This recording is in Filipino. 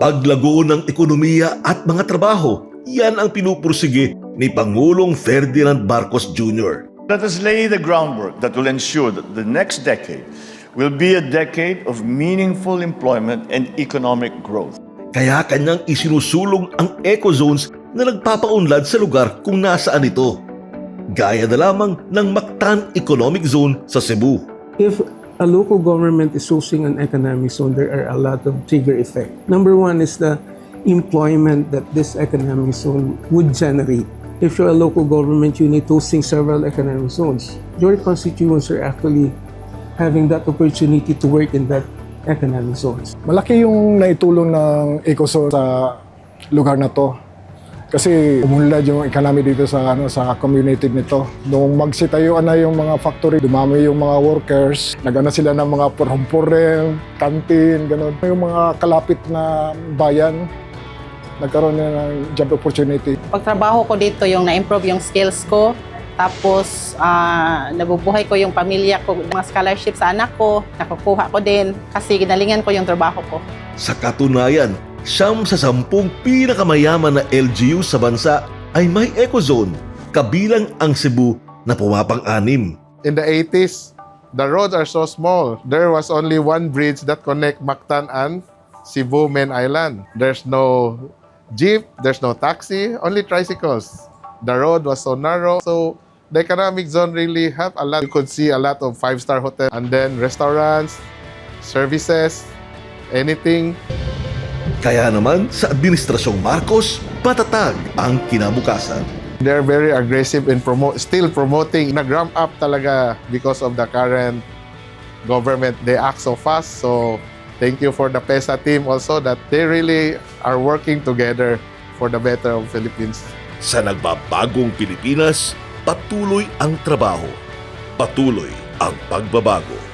Paglago ng ekonomiya at mga trabaho, yan ang pinupursige ni Pangulong Ferdinand Marcos Jr. Let us lay the groundwork that will ensure that the next decade will be a decade of meaningful employment and economic growth. Kaya kanyang isinusulong ang eco-zones na nagpapaunlad sa lugar kung nasaan ito. Gaya na lamang ng Mactan Economic Zone sa Cebu. if a local government is choosing an economic zone, there are a lot of trigger effect. Number one is the employment that this economic zone would generate. If you're a local government unit hosting several economic zones, your constituents are actually having that opportunity to work in that economic zones. Malaki yung naitulong ng EcoZone sa lugar na to. Kasi umunlad yung economy dito sa ano sa community nito. Nung magsitayuan na yung mga factory, dumami yung mga workers, nagana sila ng mga purhumpuren, kantin, ganun. Yung mga kalapit na bayan, nagkaroon na ng job opportunity. pagtrabaho ko dito, yung na-improve yung skills ko. Tapos, ah, nabubuhay ko yung pamilya ko, mga scholarship sa anak ko, nakukuha ko din kasi ginalingan ko yung trabaho ko. Sa katunayan, siyam sa sampung pinakamayaman na LGU sa bansa ay may eco-zone, kabilang ang Cebu na pumapang-anim. in the 80s, the roads are so small. There was only one bridge that connect Mactan and Cebu Main Island. There's no jeep, there's no taxi, only tricycles. The road was so narrow. So the economic zone really helped a lot. You could see a lot of five-star hotel and then restaurants, services, anything. Kaya naman sa Administrasyong Marcos, patatag ang kinabukasan. They're very aggressive in promote, still promoting. Nag-ramp up talaga because of the current government. They act so fast. So thank you for the PESA team also that they really are working together for the better of Philippines. Sa nagbabagong Pilipinas, patuloy ang trabaho. Patuloy ang pagbabago.